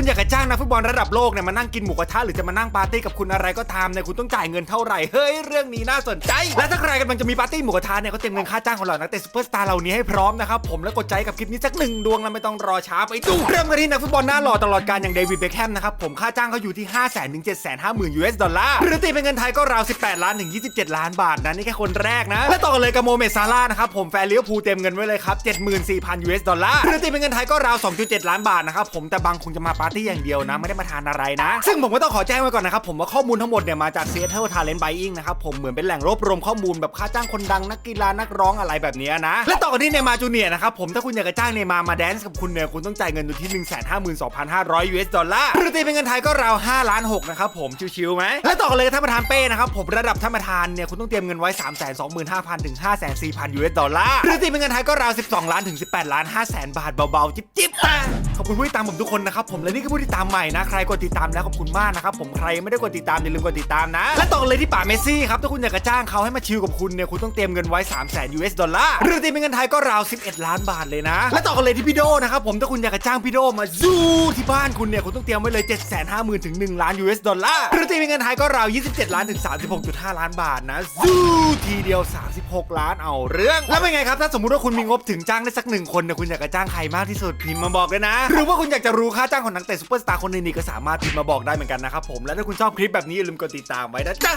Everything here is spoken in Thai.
คุณอยากจะจ้างนักฟุตบอลระดับโลกเนี่ยมานั่งกินหมูกระทะหรือจะมานั่งปาร์ตี้กับคุณอะไรก็ตามเนี่ยคุณต้องจ่ายเงินเท่าไหร่เฮ้ยเรื่องนี้น่าสนใจ และถ้าใครกำลังจะมีปาร์ตี้หมูกระทะเนี่ยก็เตรียมเงินค่าจ้างของเหล่านักเตะซูเปอร์สตาร์เหล่านี้ให้พร้อมนะครับผมแล้วกดใจกับคลิปนี้สักหนึ่งดวงแล้วไม่ต้องรอช้าไปดูเริ่มกันที่นักฟุตบอลหน้าหล่อตลอดการอย่างเดวิดเบคแฮมนะครับผมค่าจ้างเขาอยู่ที่ 5 0 0 0 0ถึง7 5 0 0 0 0 US ดอลลาร์หรือตีเป็นเงินไทยก็ราว 18 ล้านถึง 27 ล้านบาทนะนี่แค่คนแรกนะและต่อกันเลยกับโมเมดซาร่านะครับผมแฟนเลี้ยวภูเต็มเงินไว้เลยครับ74,000 US ดอลลาร์หรือตีเป็นเงินไทยก็ราว 2.7 ล้านบาทนะครับผมแต่บางคงจะมาปาร์ตี้อย่างเดียวนะ ไม่ได้มาทานอะไรนะ ซึ่งผมก็ต้องขอแจ้งไว้ก่อนนะครับผมว่าข้อมูลทั้งหมดเนี่ยมาจาก Seattle Talent Buying นะครับผมเหมือนเป็นแหล่งรวบรวมข้อมูลแบบค่าจ้างคนดังนักกีฬานักร้องอะไรแบบเนี้ยนะ และต่อกันที่เนย์มาร์จูเนียร์นะครับผมถ้าคุณอยากจะจ้างเนย์มาร์มาแดนซ์กับคุณเนี่ยคุณต้องจ่ายเงินอยู่ที่ 152,500 US ดอลลาร์หรือตีเป็นเงินไทยก็ราว5ล้าน6นะครับผมชิวๆไหมและต่อกันเลยกับท่านประธานเป้นะครับผมระดับท่านประธานเนี่ยคุณต้องเตรียมเงินไว้ 325,000ถึง504,000 US ดอลลาร์หรือตีเป็นเงินไทยก็ราว12 ล้านถึง18ล้าน5แสนบาทเบาๆ จิ๊บๆอะขอบคุณผู้ติดตามผมทุกคนนะครับผมและนี่คือผู้ติดตามใหม่นะ ใครกดติดตามแล้วขอบคุณมากนะครับผมใครไม่ได้กดติดตามอย่าลืมกดติดตามนะ และต่อเลยที่ป่าเมสซี่ครับถ้าคุณอยากจะจ้างเขาให้มาชิลกับคุณเนี่ยคุณต้องเตรียมเงินไว้3 0 0 0 0 US ดอลลาร์หรือตีเป็นเงินไทยก็ราว 11 ล้านบาทเลยนะ และต่อกันเลยที่พี่โดนะครับผมถ้าคุณอยากจะจ้างพี่โดมาซูที่บ้านคุณเนี่ยคุณต้องเตรียมไว้เลย 7 5 0 0 0 0ถึง1ล้าน US ดอลลาร์หรือตีเป็นเงินไทยก็ราว 27 ล้านถึง36.5 ล้านบาทนะซูทีเดียว 36 ล้านเอาเรื่อง แล้วเป็นไงครับถ้าสมมติว่าคุณมีงบถึงจ้างได้สักหนึ่งคนเนี่ยคุณอยากจะจ้างใครมากที่สุดพิมพ์มาบอกเลยนะ หรือว่าคุณอยากจะรู้ค่าจ้างของนักเตะซูเปอร์สตาร์คนอื่นๆก็สามารถพิมพ์มาบอกได้เหมือนกันนะครับผมและถ้าคุณชอบคลิปแบบนี้อย่าลืมกดติดตามไว้นะจ๊ะ